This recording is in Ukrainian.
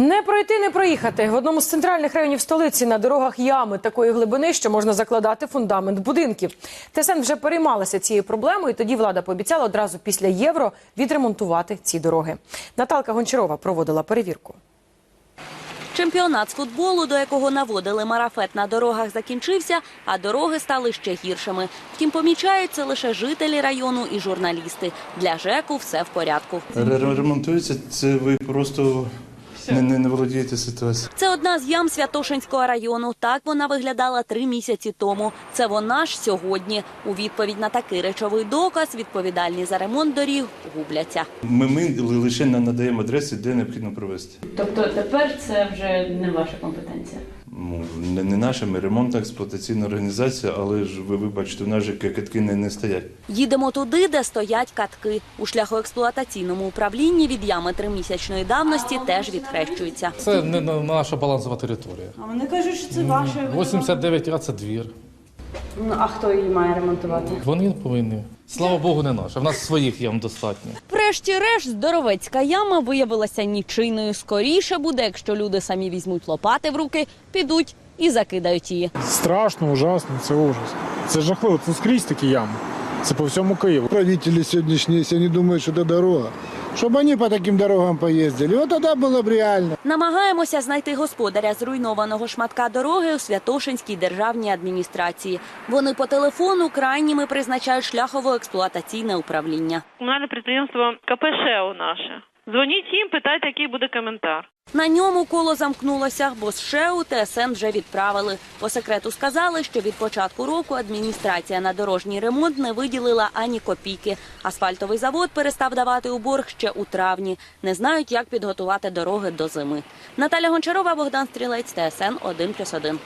Не пройти, не проїхати. В одному з центральних районів столиці на дорогах ями такої глибини, що можна закладати фундамент будинків. ТСН вже переймалася цією проблемою. і Тоді влада пообіцяла одразу після євро відремонтувати ці дороги. Наталка Гончарова проводила перевірку. Чемпіонат з футболу, до якого наводили марафет на дорогах, закінчився, а дороги стали ще гіршими. Втім, помічають це лише жителі району і журналісти. Для ЖЕКу все в порядку. Ре- Ремонтується, це ви просто не, не, не володієте ситуацією. Це одна з ям Святошинського району. Так вона виглядала три місяці тому. Це вона ж сьогодні. У відповідь на такий речовий доказ відповідальні за ремонт доріг губляться. Ми, ми лише не надаємо адреси, де необхідно провести. Тобто тепер це вже не ваша компетенція. Ну, не, не наша, ми ремонтна експлуатаційна організація, але ж ви, ви бачите, в нас же катки не, не стоять. Їдемо туди, де стоять катки. У шляхоексплуатаційному управлінні від ями тримісячної давності теж відхрещуються. Це не на- наша балансова територія. А вони кажуть, що це ваше. 89 а це двір. Ну а хто її має ремонтувати? Вони повинні. Слава Богу, не наша. В нас своїх ям достатньо. Врешті-решт, здоровецька яма виявилася нічийною. Скоріше буде, якщо люди самі візьмуть лопати в руки, підуть і закидають її. Страшно, ужасно, це ужас. Це жахливо, це скрізь такі ями. Це по всьому Києву. Родители сегодняшние, если они думают, что это дорога, чтобы они по таким дорогам поездили, вот тогда было бы реально. Намагаємося знайти господаря зруйнованого шматка дороги у Святошинській державній адміністрації. Вони по телефону крайніми призначають шляхово-експлуатаційне управління. комунальне підприємство КП «ШЕО» наше. Дзвоніть їм, питайте, який буде коментар. На ньому коло замкнулося, бо з ШЕУ ТСН вже відправили. По секрету сказали, що від початку року адміністрація на дорожній ремонт не виділила ані копійки. Асфальтовий завод перестав давати у борг ще у травні. Не знають, як підготувати дороги до зими. Наталя Гончарова, Богдан Стрілець, ТСН 1+,1.